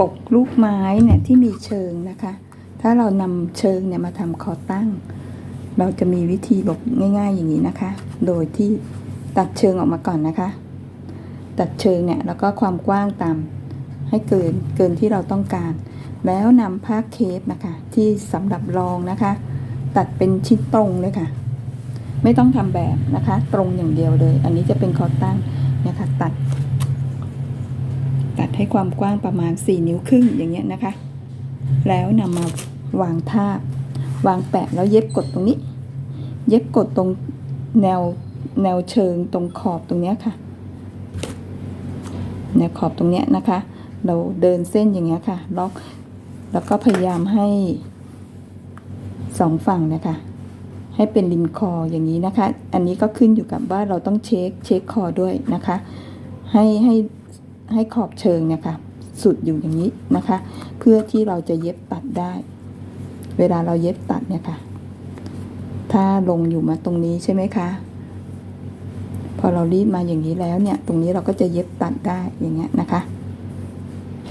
ปกลูกไม้เนี่ยที่มีเชิงนะคะ ถ้าเรานำเชิงเนี่ยมาทำคอตั้ง เราจะมีวิธีบอกง่าย ๆ อย่างนี้นะคะ โดยที่ตัดเชิงออกมาก่อนนะคะ ตัดเชิงเนี่ยแล้วก็ความกว้างตามให้เกินเกินที่เราต้องการ แล้วนำผ้าเคปนะคะที่สำหรับรองนะคะ ตัดเป็นชิ้นตรงเลยค่ะ ไม่ต้องทำแบบนะคะ ตรงอย่างเดียวเลย อันนี้จะเป็นคอตั้งนะคะ ตัด ตัดให้ความกว้างประมาณ 4 นิ้วครึ่งอย่างเงี้ยนะคะ แล้วนำมาวางทาบ วางแปะแล้วเย็บกดตรงนี้ เย็บกดตรงแนวแนวเชิงตรงขอบตรงเนี้ยค่ะแนวขอบตรงเนี้ยนะคะ เราเดินเส้นอย่างเงี้ยค่ะ ล็อกแล้วก็พยายามให้สองฝั่งนะคะให้เป็นริมคออย่างนี้นะคะ อันนี้ก็ขึ้นอยู่กับว่าเราต้องเช็คเช็คคอด้วยนะคะ ให้ให้ ให้ขอบเชิงเนี่ยค่ะสุดอยู่อย่างนี้นะคะ เพื่อที่เราจะเย็บตัดได้ เวลาเราเย็บตัดเนี่ยค่ะ ถ้าลงอยู่มาตรงนี้ใช่ไหมคะพอเรารีดมาอย่างนี้แล้วเนี่ย ตรงนี้เราก็จะเย็บตัดได้อย่างเงี้ยนะคะ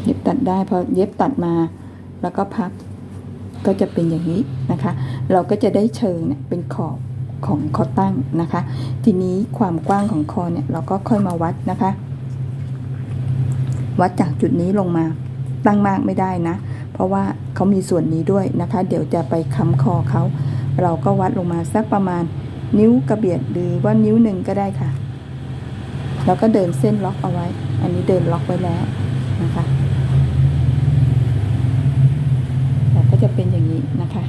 เย็บตัดได้พอเย็บตัดมาแล้วก็พับก็จะเป็นอย่างนี้นะคะ เราก็จะได้เชิงเนี่ยเป็นขอบของคอตั้งนะคะ ทีนี้ความกว้างของคอเนี่ยเราก็ค่อยมาวัดนะคะ วัดจากจุดนี้ลงมาตั้งมากไม่ได้นะ เพราะว่าเขามีส่วนนี้ด้วยนะคะ เดี๋ยวจะไปค้ำคอเขา เราก็วัดลงมาสักประมาณนิ้วกระเบียดหรือว่านิ้วหนึ่งก็ได้ค่ะ แล้วก็เดินเส้นล็อกเอาไว้ อันนี้เดินล็อกไว้แล้วนะคะเราก็จะเป็นอย่างนี้นะคะ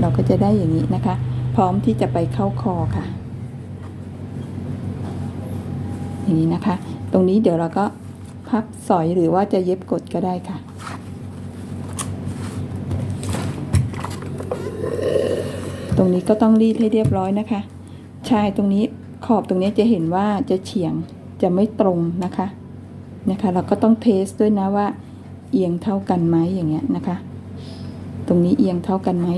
เราก็จะได้อย่างนี้นะคะ พร้อมที่จะไปเข้าคอค่ะ อย่างนี้นะคะ ตรงนี้เดี๋ยวเราก็พับสอยหรือว่าจะเย็บกดก็ได้ค่ะตรงนี้ก็ต้องรีดให้เรียบร้อยนะคะ ชายตรงนี้ขอบตรงนี้จะเห็นว่าจะเฉียงจะไม่ตรงนะคะนะคะ เราก็ต้องเทสด้วยนะว่า เอียงเท่ากันไหมอย่างเงี้ยนะคะ ตรงนี้เอียงเท่ากันไหม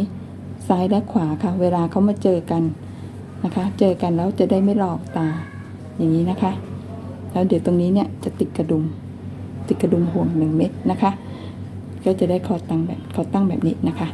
ซ้ายและขวาค่ะ เวลาเขามาเจอกันนะคะ เจอกันแล้วจะได้ไม่หลอกตาอย่างนี้นะคะ แล้วเดี๋ยวตรงนี้เนี่ยจะติดกระดุม ติดกระดุมห่วงหนึ่งเม็ดนะคะ ก็จะได้คอตั้งแบบคอตั้งแบบนี้นะคะ